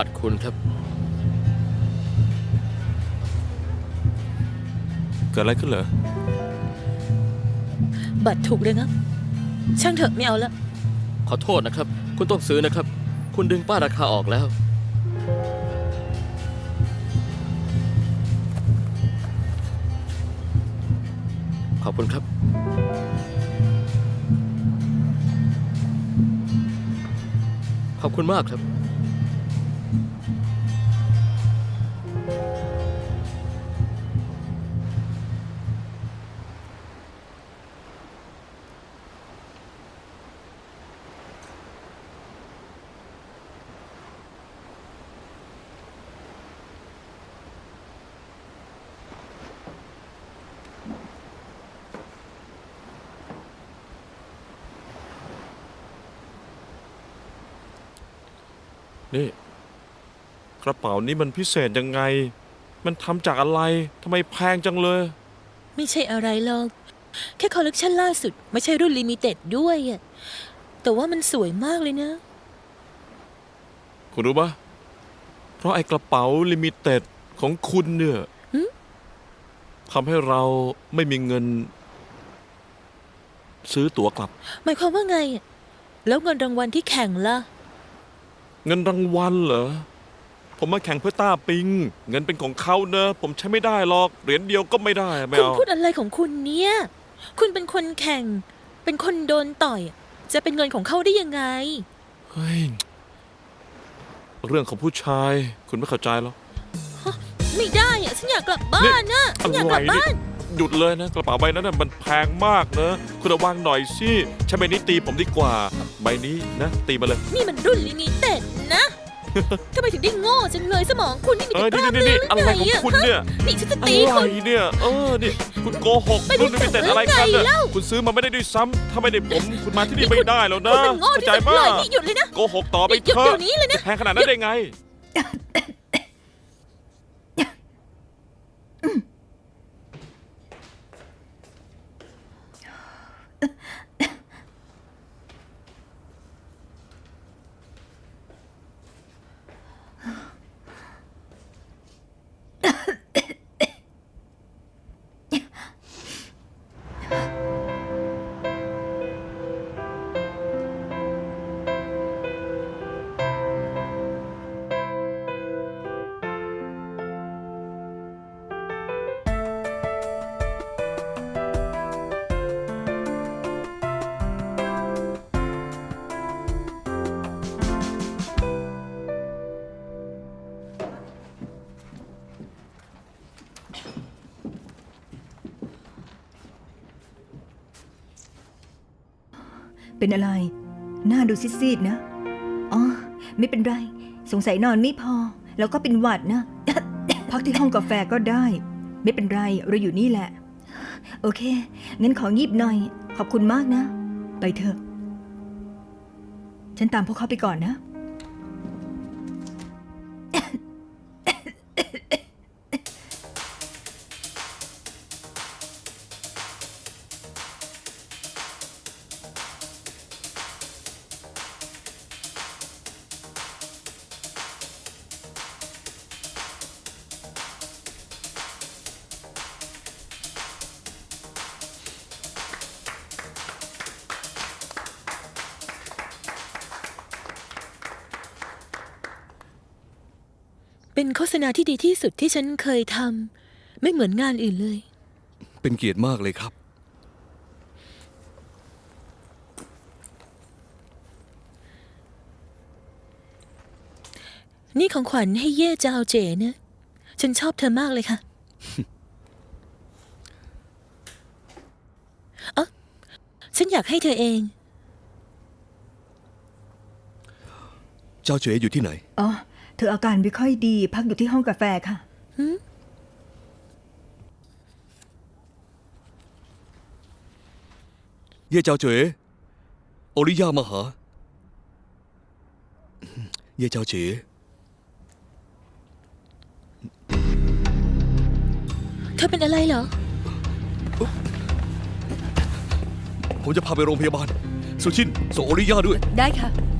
อัดคุณครับ เกิดอะไรขึ้นเหรอ บัตรถูกเลยงับช่างเถอะไม่เอาละขอโทษนะครับ คุณต้องซื้อนะครับ คุณดึงป้ายราคาออกแล้ว ขอบคุณครับ ขอบคุณมากครับ นี่ กระเป๋านี้มันพิเศษยังไง มันทำจากอะไรทำไมแพงจังเลย ไม่ใช่อะไรหรอก แค่คอลเลกชันล่าสุด ไม่ใช่รุ่นลิมิเต็ดด้วยอะแต่ว่ามันสวยมากเลยนะ คุณรู้ปะเพราะไอ้กระเป๋าลิมิเต็ดของคุณเนี่ยหึ ทำให้เราไม่มีเงิน ซื้อตั๋วกลับ หมายความว่าไงอะแล้วเงินรางวัลที่แข่งล่ะ เงินรางวัลเหรอ ผมมาแข่งเพื่อต้าปิง เงินเป็นของเขาเนอะ ผมใช้ไม่ได้หรอก เหรียญเดียวก็ไม่ได้ไม่คุณเอา พูดอะไรของคุณเนี่ย คุณเป็นคนแข่ง เป็นคนโดนต่อย จะเป็นเงินของเขาได้ยังไง เฮ้ย เรื่องของผู้ชาย คุณไม่เข้าใจหรอก ไม่ได้อะฉันอยากกลับบ้านนะฉันอยากกลับบ้าน หยุดเลยนะกระเป๋าใบนั้นน่ะมันแพงมากนะคุณระวังหน่อยสิใช้ใบนี้ตีผมดีกว่า ใบนี้นะ ตีมาเลย นี่มันรุ่นลิมิเต็ดนะทำไมถึงได้โง่จังเลยสมองคุณนี่มีเอแต่อกนี่ล้ามนี่เนื้นี่อหรืออะไรของไงอะคุณเนี่ยนี่ฉันจะอะตีไรคุณเนี่ยเออนี่คุณโกหกไม่รู้รุ่นลิมิเต็ดอะไรกันจักหรือไงน่ะเล่าคุณซื้อมาไม่ได้ด้วยซ้ำถ้าไม่ได้ผมคุณมาที่นี่ไม่ได้แล้วคุนะณมันโง่เข้าที่ใจสุดป่ะเลยนี่หยุดเลยนะโกหกต่อไปหยุดเถเดี๋อะยวนี้เลยนะจะแพงขนาดนั้นได้ไง เป็นอะไร หน้าดูซีดๆนะ อ๋อ ไม่เป็นไร สงสัยนอนไม่พอ แล้วก็เป็นหวัดนะ พักที่ห้องกาแฟก็ได้ ไม่เป็นไร เราอยู่นี่แหละ โอเค งั้นของีบหน่อย ขอบคุณมากนะ ไปเถอะ ฉันตามพวกเขาไปก่อนนะ เป็นโฆษณาที่ดีที่สุดที่ฉันเคยทำไม่เหมือนงานอื่นเลย เป็นเกียรติมากเลยครับ นี่ของขวัญให้เย่เจ้าเจ๋นะฉันชอบเธอมากเลยค่ะเอ๋อฉันอยากให้เธอเอง เจ้าเจ๋อยู่ที่ไหน อ๋อเธออาการไม่ค่อยดีพักอยู่ที่ห้องกาแฟค่ะเย่เจ้าเจ๋โอริยามาหา เย่เจ้าเจ๋เธอเป็นอะไรเหรอ ผมจะพาไปโรงพยาบาล สุชินส่งโอริยาด้วย ได้ค่ะอ